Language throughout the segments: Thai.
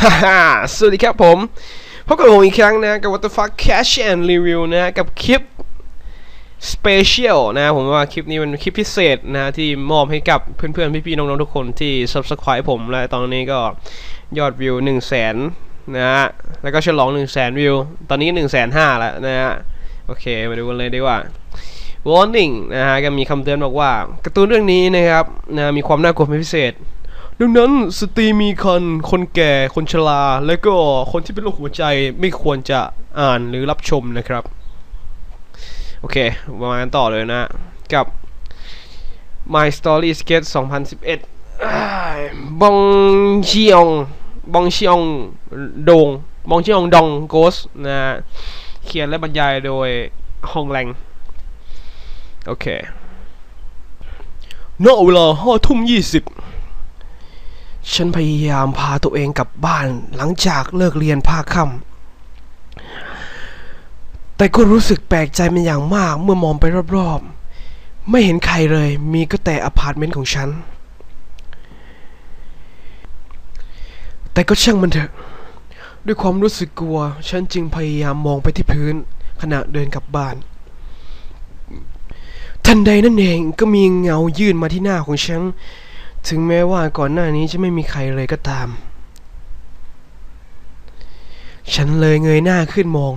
สวัสดีครับผม พบกับผมอีกครั้งนะกับ What the fuck Cash and Review นะกับคลิป Special นะผมว่าคลิปนี้เป็นคลิปพิเศษนะที่มอบให้กับเพื่อนๆ พี่ๆ น้องๆ ทุกคนที่ Subscribe ผมและตอนนี้ก็ยอดวิว 1 0 0 0 0แสนนะฮะแล้วก็ฉลอง 1 0 0 0 0แสนวิว ตอนนี้ 1 5 0 0 0แล้วนะฮะโอเค มาดูกันเลยดีกว่า Warning นะฮะก็มีคำเตือนบอกว่าการ์ตูนเรื่องนี้นะครับนะมีความน่ากลัวเป็นพิเศษ ดังนั้นสตรีมีคันคนแก่คนชราและก็คนที่เป็นโรคหัวใจไม่ควรจะอ่านหรือรับชมนะครับ โอเคมากันต่อเลยนะกับ My Story Sketch 2011 บองชิองบองชิองดงบองชิองดองโกสนะฮะเขียนและบรรยายโดยฮองแรงโอเคณเวลาห้าทุ่มยี่สิบ ฉันพยายามพาตัวเองกลับบ้านหลังจากเลิกเรียนภาคค่ำแต่ก็รู้สึกแปลกใจเป็นอย่างมากเมื่อมองไปรอบๆ ไม่เห็นใครเลย มีก็แต่อพาร์ตเมนต์ของฉัน แต่ก็ช่างมันเถอะ ด้วยความรู้สึกกลัว ฉันจึงพยายามมองไปที่พื้น ขณะเดินกลับบ้านทันใดนั่นเองก็มีเงายื่นมาที่หน้าของฉัน ถึงแม้ว่าก่อนหน้านี้จะไม่มีใครเลยก็ตาม ฉันเลยเงยหน้าขึ้นมอง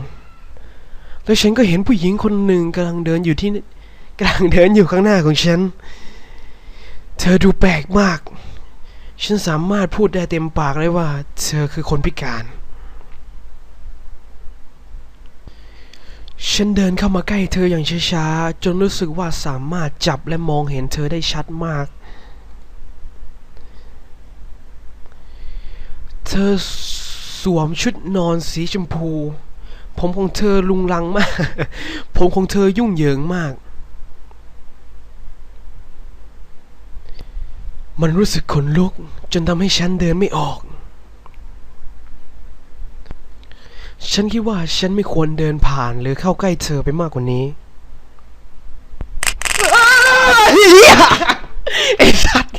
แล้วฉันก็เห็นผู้หญิงคนหนึ่งกำลังเดินอยู่ที่กำลังเดินอยู่ข้างหน้าของฉัน เธอดูแปลกมาก ฉันสามารถพูดได้เต็มปากเลยว่า เธอคือคนพิการ ฉันเดินเข้ามาใกล้เธออย่างช้าๆ จนรู้สึกว่าสามารถจับและมองเห็นเธอได้ชัดมาก ธอสวมชุดนอนสีชมพู ผมของเธอลุงลังมาก ผมของเธอยุ่งเหยิงมาก มันรู้สึกขนลุก จนทำให้ฉันเดินไม่ออก ฉันคิดว่าฉันไม่ควรเดินผ่านหรือเข้าใกล้เธอไปมากกว่านี้ไอ้สัตว์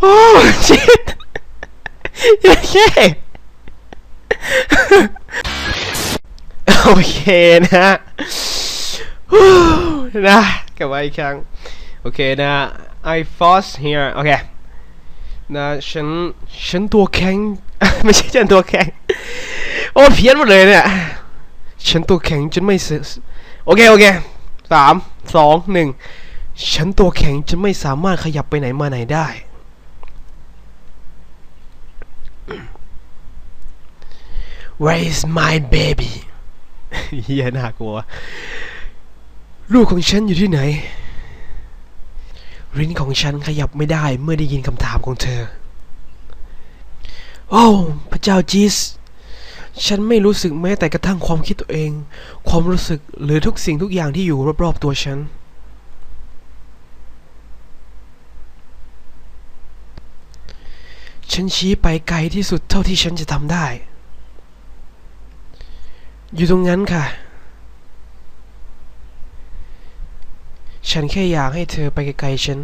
โอ้โอ้ชิตโอเคโอเคนะฮะนะกลับมาอีกครั้ง โอเคนะ I force here โอเคนะฉันฉันตัวแข็ง ไม่ใช่ฉันตัวแข็ง โอ้เพี้ยนหมดเลยเนี่ย ฉันตัวแข็งจนไม่เสโอเค โอเคสามสองหนึ่งฉันตัวแข็งจนไม่สามารถขยับไปไหนมาไหนได้ Where is my baby เฮียน่ากลัว ลูกของฉันอยู่ที่ไหนริ้นของฉันขยับไม่ได้เมื่อได้ยินคำถามของเธอ โอ้ พระเจ้าจีส ฉันไม่รู้สึกแม้แต่กระทั่งความคิดตัวเอง ความรู้สึกหรือทุกสิ่งทุกอย่างที่อยู่รอบๆตัวฉัน ฉันชี้ไปไกลที่สุดเท่าที่ฉันจะทำได้ อยู่ตรงนั้นค่ะ ฉันแค่อยากให้เธอไปไกลๆฉัน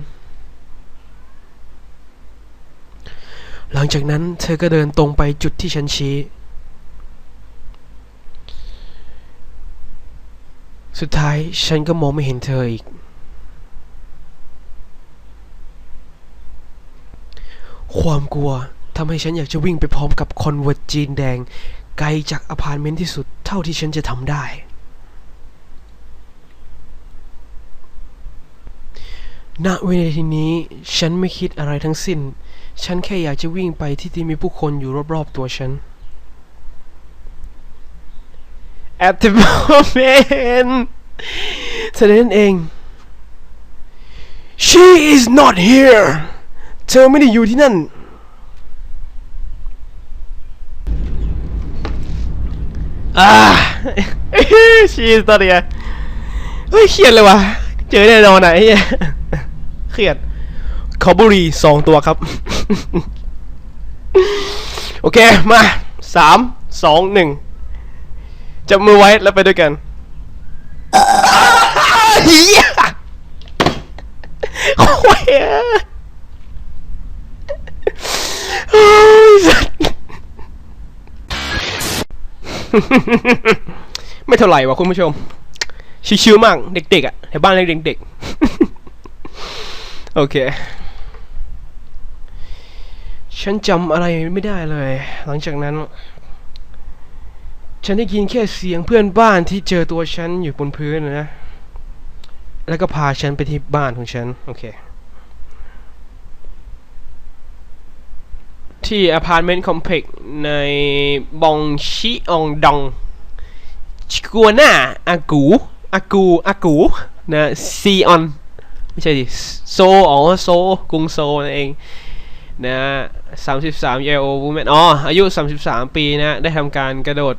หลังจากนั้นเธอก็เดินตรงไปจุดที่ฉันชี้ สุดท้ายฉันก็มองไม่เห็นเธออีก ความกลัวทำให้ฉันอยากจะวิ่งไปพร้อมกับคอนเวิร์ตจีนแดง ไกลจากอพาร์ตเมนต์ที่สุด เท่าที่ฉันจะทำได้ณวินาทีนี้ฉันไม่คิดอะไรทั้งสิ้น ฉันแค่อยากจะวิ่งไปที่ที่มีผู้คนอยู่รอบๆตัวฉัน At the moment เธอนั่นเอง She is not here เธอไม่ได้อยู่ที่นั่น อ่าชีสตอนเนี้ยเฮ้ยเครียดเลยว่ะ เจอแน่นอนไหนเขียนครียดขอบุรีสองตัวครับ โอเค มาสามสองหนึ่งจับมือไว้แล้วไปด้วยกันเฮีย ไม่เท่าไหร่วะคุณผู้ชม ชิวๆมากเด็กๆอะแถวบ้านเรียกเด็กๆ โอเค ฉันจำอะไรไม่ได้เลย หลังจากนั้น ฉันได้ยินแค่เสียงเพื่อนบ้านที่เจอตัวฉันอยู่บนพื้นนะ แล้วก็พาฉันไปที่บ้านของฉัน โอเค ที่อพาร์ตเมนต์คอมเพล็กซ์ในบองชิองดองชิกัวน่าอากูอากูอากูนะซีออนไม่ใช่ดิโซอ๋อโซกรุงโซนั่นเองนะ33 year old woman อ๋อ อายุ33ปีนะ ได้ทำการกระโดด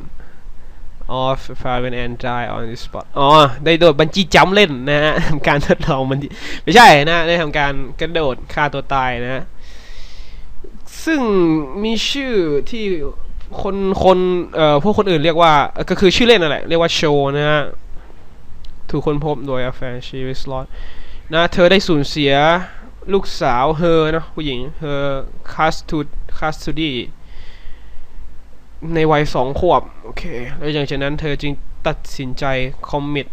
off private and die on the spot อ๋อ ได้โดดบันจี้จัมเล่นนะฮะทำการทดลองมันไม่ใช่นะ ได้ทำการกระโดดฆ่าตัวตายนะ ซึ่งมีชื่อที่คนคนเอ่อพวกคนอื่นเรียกว่า ก็คือชื่อเล่นนั่นแหละ เรียกว่าโชนะฮะ ถูกคนพบโดยแฟนชีวิสลอตนะเธอได้สูญเสียลูกสาวเธอเนาะผู้หญิงเธอคัสตูคัสตูดีในวัยสองขวบ โอเค แล้วหลังจากนั้นเธอจึงตัดสินใจ คอมมิต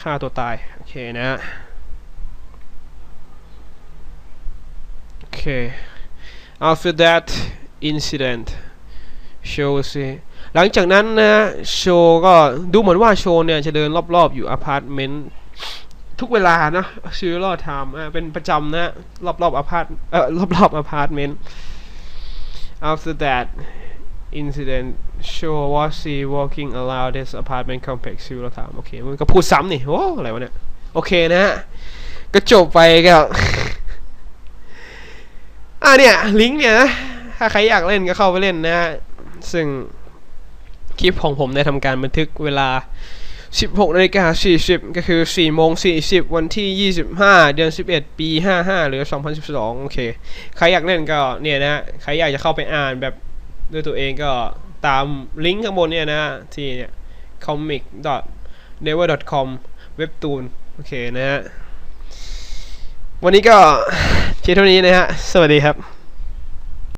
ฆ่าตัวตาย โอเคนะ โอเค after that incident โชว์สิหลังจากนั้นนะโชก็ดูเหมือนว่าโชเนี่ยจะเดินรอบๆอยู่อพาร์ตเมนต์ทุกเวลานะชื่อรอดไทม์เป็นประจำนะรอบๆอพาร์ตเอ่อรอบๆอพาร์ตเมนต์ after that incident show was see walking around this apartment complex ชื่อรอดไทม์โอเคมันก็พูดซ้ำนี่โอ้อะไรวะเนี่ย โอเคนะฮะก็จบไปก็ อะเนี่ยลิงก์เนี่ยนะถ้าใครอยากเล่นก็เข้าไปเล่นนะฮะซึ่งคลิปของผมได้ทำการบันทึกเวลา 16นาฬิกา40 ก็คือ 4 โมง 40 วันที่ 25 เดือน 11 ปี 55 หรือ 2012 โอเค ใครอยากเล่นก็เนี่ยนะใครอยากจะเข้าไปอ่านแบบด้วยตัวเองก็ตามลิงก์ข้างบนเนี่ยนะที่เนี่ย comic never com เว็บตูนโอเคนะฮะ วันนี้ก็ เพียงเท่านี้นะฮะ สวัสดีครับ